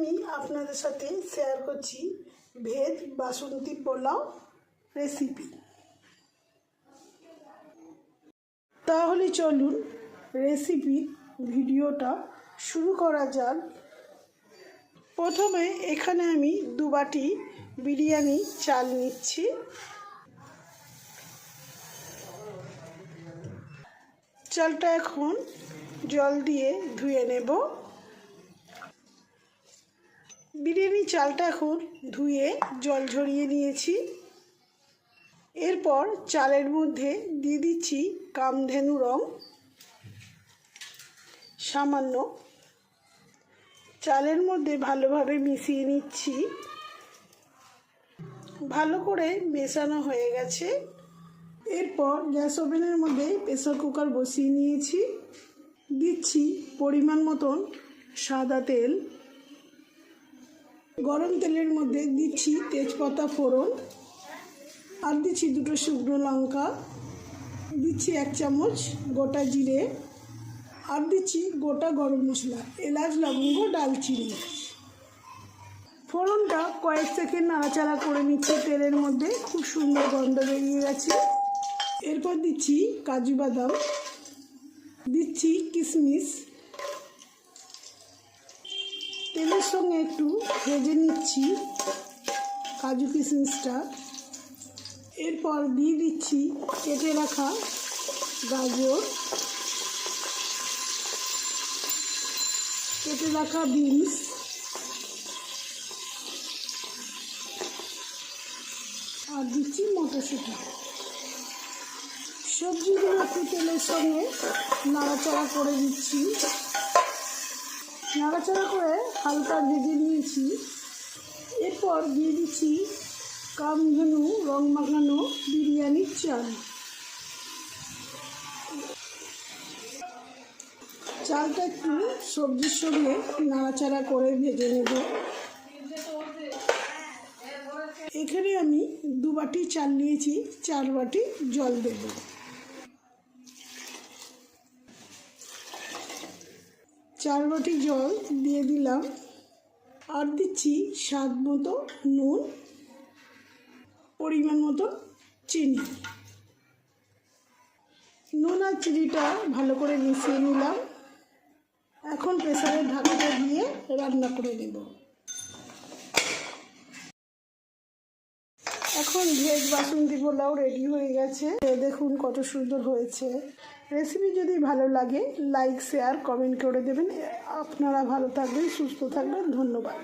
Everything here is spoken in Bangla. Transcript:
আমি আপনাদের সাথে শেয়ার করছি ভেজ বাসন্তী পোলাও রেসিপি তাহলে চলুন রেসিপি ভিডিওটা শুরু করা যাক। প্রথমে এখানে আমি দু বাটি বিরিয়ানি চাল নিচ্ছি। চালটা এখন জল দিয়ে ধুয়ে নেব। বিরিয়ানি চালটা এখন ধুয়ে জল ঝরিয়ে নিয়েছি। এরপর চালের মধ্যে দিয়ে দিচ্ছি কামধেনু রং। সামান্য চালের মধ্যে ভালোভাবে মিশিয়ে নিচ্ছি। ভালো করে মেশানো হয়ে গেছে। এরপর গ্যাস ওভেনের মধ্যে প্রেসার কুকার বসিয়ে নিয়েছি। দিচ্ছি পরিমাণ মতন সাদা তেল। গরম তেলের মধ্যে দিচ্ছি তেজপাতা ফোড়ন। আর দিচ্ছি দুটো শুকনো লঙ্কা। দিচ্ছি এক চামচ গোটা জিরে। আর দিচ্ছি গোটা গরম মশলা, এলাচ, লবঙ্গ, ডালচিনি। ফোড়নটা কয়েক সেকেন্ড নাড়াচাড়া করে নিচ্ছে তেলের মধ্যে। খুব সুন্দর গন্ধ বেরিয়ে গেছে। এরপর দিচ্ছি কাজু বাদাম। দিচ্ছি কিশমিশ। তেলের সঙ্গে একটু ভেজে নিচ্ছি কাজু কিশমিশটা এরপর দিয়ে দিচ্ছি কেটে রাখা গাজর। কেটে রাখা বিনস। আর দিচ্ছি মটরশুঁটি। সবজিগুলো একটু তেলের সঙ্গে নাড়াচাড়া করে দিচ্ছি। নাড়াচাড়া করে হালকা ভেজে নিয়েছি। এরপর দিয়ে দিচ্ছি কামধনু রং মাখানো বিরিয়ানির চাল। চালটা একটু সবজির সঙ্গে নাড়াচাড়া করে ভেজে নেব। এখানে আমি দু বাটি চাল নিয়েছি, চার বাটি জল দেব। চার বাটি জল দিয়ে দিলাম। আর দিচ্ছি স্বাদ মতো নুন, পরিমাণ মতো চিনি। নুন আর চিনিটা ভালো করে মিশিয়ে নিলাম। এখন প্রেসারের ঢাকাটা দিয়ে রান্না করে নেব। এখন ভেজ বাসন্তী পোলাও রেডি হয়ে গেছে। দেখুন কত সুন্দর হয়েছে। রেসিপি যদি ভালো লাগে লাইক শেয়ার কমেন্ট করে দেবেন। আপনারা ভালো থাকবেন, সুস্থ থাকবেন। ধন্যবাদ।